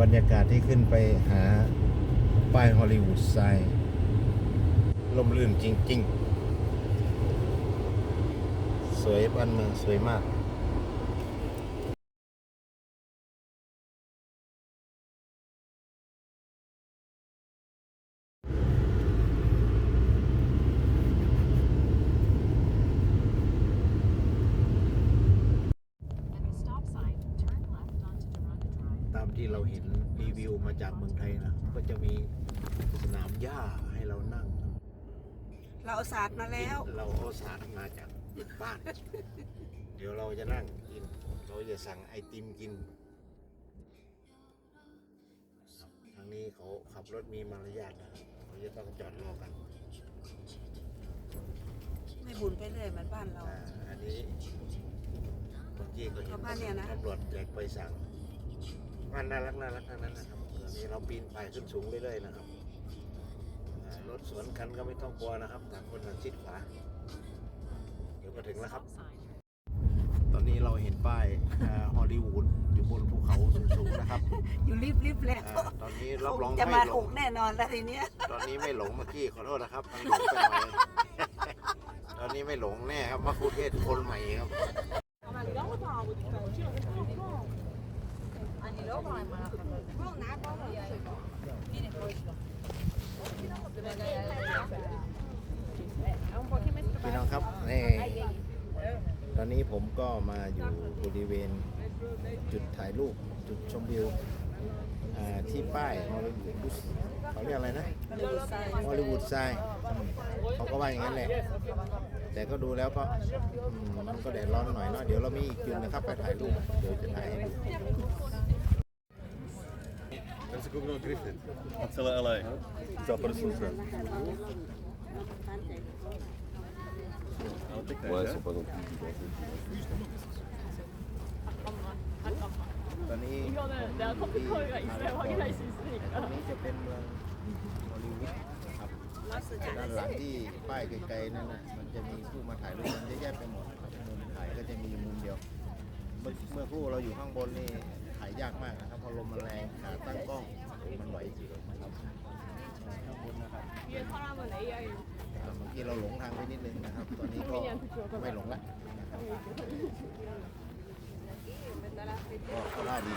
บรรยากาศที่ขึ้นไปหาป้ายฮอลลีวูดไซน์ลมลื่นจริง ๆ สวยบ้านเมืองสวยมาก ที่เราเห็นรีวิวมาจากเมืองไทยนะ ก็จะมีสนามหญ้าให้เรานั่ง เราเอาศาสตร์มาแล้ว เราเอาสารมาจากบ้าน เดี๋ยวเราจะนั่งกิน เราจะสั่งไอติมกินครับทางนี้เขาขับรถมีมารยาทนะเขาจะต้องจอดรอกันไม่บุญไปเลยเหมือนบ้านเรา อ่าอันนี้เมื่อกี้ก็เห็นชาวบ้านเนี่ยนะตำรวจแจกไปสั่ง บ้านน่ารักน่ารักทั้งนั้นนะครับตอนนี้เราปีนป่ายขึ้นสูงเรื่อยๆนะครับอ่ารถสวนกันก็ไม่ต้องกลัวนะครับต่างคนต่างชิดขวาเดี๋ยวก็ถึงแล้วครับ Stop sign. ตอนนี้เราเห็นป้ายฮอลลีวูดอยู่บนภูเขาสูงๆนะครับ อยู่รีบรีบๆแล้วอ่าตอนนี้รับรองจะไม่มาหลองกแน่นอนแล้วทีเนี้ย ตอนนี้ไม่หลงเมื่อกี้ขอโทษนะครับมันหลงไปหน่อยตอนนี้ไม่หลงแน่ครับมะคุเทศคนใหม่ครับ พี่น้องครับนี่ตอนนี้ผมก็มาอยู่บริเวณจุดถ่ายรูปจุดชมวิวอ่าที่ป้ายฮอลลีวูดเขาเรียกอะไรนะฮอลลีวูดไซน์เขาก็ว่าอย่างนั้นแหละ แต่ก็ดูแล้วก็อืมมันก็แดดร้อนหน่อยเนาะเดี๋ยวเรามีอีกจุดนะครับไปถ่ายรูปเดี๋ยวจะ ถ่ายให้ดู Ben ska gå och Griffith. Hela LA. Köpa det som sen. Ouais, ils sont pas non plus. ตอนนี้ผมอยู่ที่ตรงนี้จะเป็นเมืองฮอลลีวูดครับด้านหลังที่ป้ายไกลๆนั่นนะมันจะมีผู้มาถ่ายรูปมันเยอะแยะไปหมดครับมุมถ่ายก็จะมีอยู่มุมเดียว เมื่อเมื่อครู่เราอยู่ข้างบนนี่ถ่า ยากมากนะครับ พอลมมันแรงขาตั้งกล้องมันไหวครับข้างบนนะครับอ่าเมื่อกี้เราหลงทางไปนิดนึงนะครับ ตอนนี้ก็ไม่หลงละก็ก็ได้ดี